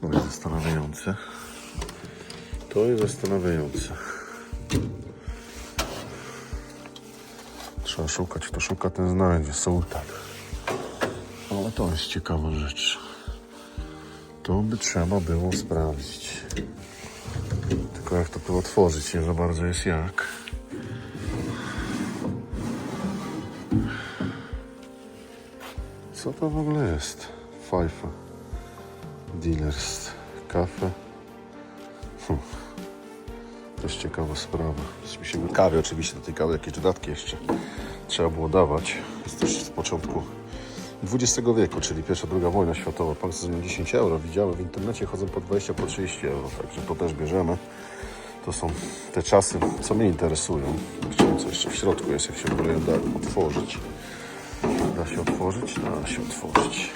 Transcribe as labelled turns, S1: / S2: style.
S1: To jest zastanawiające. To jest zastanawiające. Trzeba szukać, kto szuka, ten znajdzie. Sułtan. Ale to jest ciekawa rzecz. To by trzeba było sprawdzić. Tylko jak to tu otworzyć, nie za bardzo jest jak. Co to w ogóle jest? Fajfa. Dealers. Kafe. Hm. Też ciekawa sprawa. Coś kawy oczywiście do tej kawy jakieś dodatki jeszcze trzeba było dawać. Jest też z początku XX wieku, czyli pierwsza, druga wojna światowa. Pan chce za nią 10 euro. Widziałem w internecie chodzą po 20, po 30 euro, także to też bierzemy. To są te czasy, co mnie interesują. Zobaczymy, co jeszcze w środku jest, jak się w da otworzyć. Da się otworzyć? Da się otworzyć.